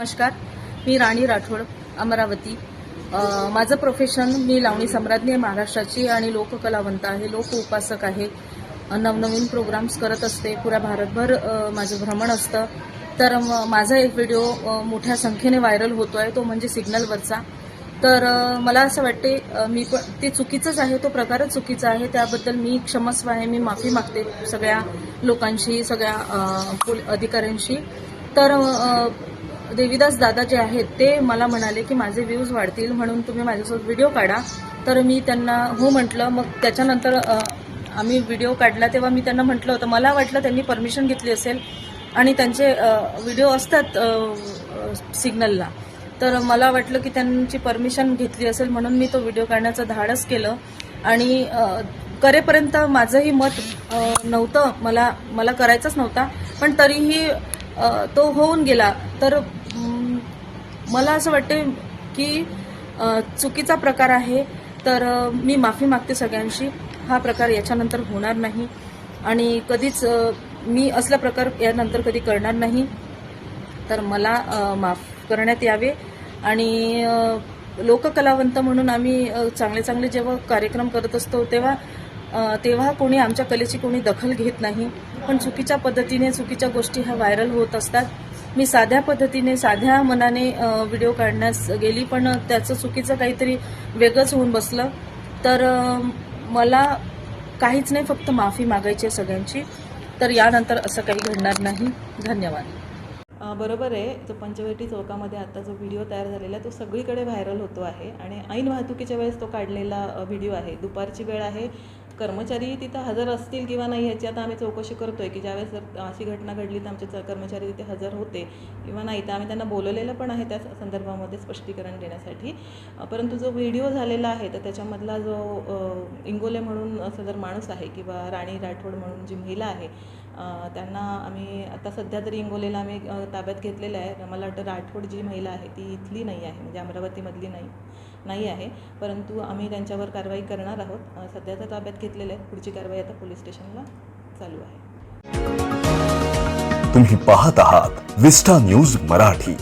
नमस्कार मी राणी राठोड अमरावती. माझं प्रोफेशन मी लावणी सम्राज्ञी आहे महाराष्ट्राची आणि लोककलावंत आहे लोक उपासक आहे. नवनवीन प्रोग्राम्स करत असते पुऱ्या भारतभर माझं भ्रमण असतं. तर माझा एक व्हिडिओ मोठ्या संख्येने व्हायरल होतो आहे तो म्हणजे सिग्नलवरचा तर मला असं वाटते मी पण ते चुकीचंच आहे तो प्रकारच चुकीचा आहे. त्याबद्दल मी क्षमस्व आहे मी माफी मागते सगळ्या लोकांशी सगळ्या पोल- अधिकाऱ्यांशी. तर देवीदास दादा जे आहेत ते मला म्हणाले की माझे व्ह्यूज वाढतील म्हणून तुम्ही माझ्यासोबत व्हिडिओ काढा. तर मी त्यांना हो म्हटलं मग त्याच्यानंतर आम्ही व्हिडिओ काढला तेव्हा मी त्यांना म्हटलं होतं. मला वाटलं त्यांनी परमिशन घेतली असेल आणि त्यांचे व्हिडिओ असतात सिग्नलला. तर मला वाटलं की त्यांची परमिशन घेतली असेल म्हणून मी तो व्हिडिओ काढण्याचं धाडस केलं. आणि करेपर्यंत माझंही मत नव्हतं. मला मला करायचंच नव्हता. पण तरीही तो होऊन गेला. तर मला असं वाटते की चुकीचा प्रकार आहे तर मी माफी मागते सगळ्यांशी. हा प्रकार याच्यानंतर होणार नाही. आणि कधीच मी असला प्रकार यानंतर कधी करणार नाही. तर मला माफ करण्यात यावे. आणि लोककलावंत म्हणून आम्ही चांगले चांगले जेव्हा कार्यक्रम करत असतो तेव्हा तेव्हा कोणी आमच्या कलेची कोणी दखल घेत नाही. पण चुकीच्या पद्धतीने चुकीच्या गोष्टी ह्या व्हायरल होत असतात. मी साध्या पद्धतीने साध्या मनाने व्हिडिओ काढण्यास गेली पण त्याचं चुकीचं काहीतरी वेगळंच होऊन बसलं. तर मला काहीच नाही फक्त माफी मागायची आहे सगळ्यांची. तर यानंतर असं काही घडणार नाही. धन्यवाद. बरोबर आहे. जो पंचवटी चौकामध्ये आता जो व्हिडिओ तयार झालेला आहे तो सगळीकडे व्हायरल होतो आहे. आणि ऐन वाहतुकीच्या वेळेस तो काढलेला व्हिडिओ आहे. दुपारची वेळ आहे. कर्मचारी तिथं हजर असतील किंवा नाही याची आता आम्ही चौकशी करतो आहे की ज्यावेळेस जर अशी घटना घडली तर आमचे कर्मचारी तिथे हजर होते किंवा नाही तर आम्ही त्यांना बोलवलेलं पण आहे त्या संदर्भामध्ये स्पष्टीकरण देण्यासाठी. परंतु जो व्हिडिओ झालेला आहे तर त्याच्यामधला जो इंगोले म्हणून असं जर माणूस आहे किंवा राणी राठोड म्हणून जी महिला आहे त्यांना आम्ही आता सध्या तरी इंगोलेला आम्ही ताब्यात घेतलेलं आहे. मला वाटतं राठोड जी महिला आहे ती इथली नाही आहे म्हणजे अमरावतीमधली नाही नाही आहे. परंतु आम्ही त्यांच्यावर कारवाई करणार आहोत. सध्याचा सध्या तर ताब्यात घेतलेलं आहे पुढची कारवाई आता पोलीस स्टेशनला चालू आहे. तुम्ही पाहत आहात विस्टा न्यूज मराठी.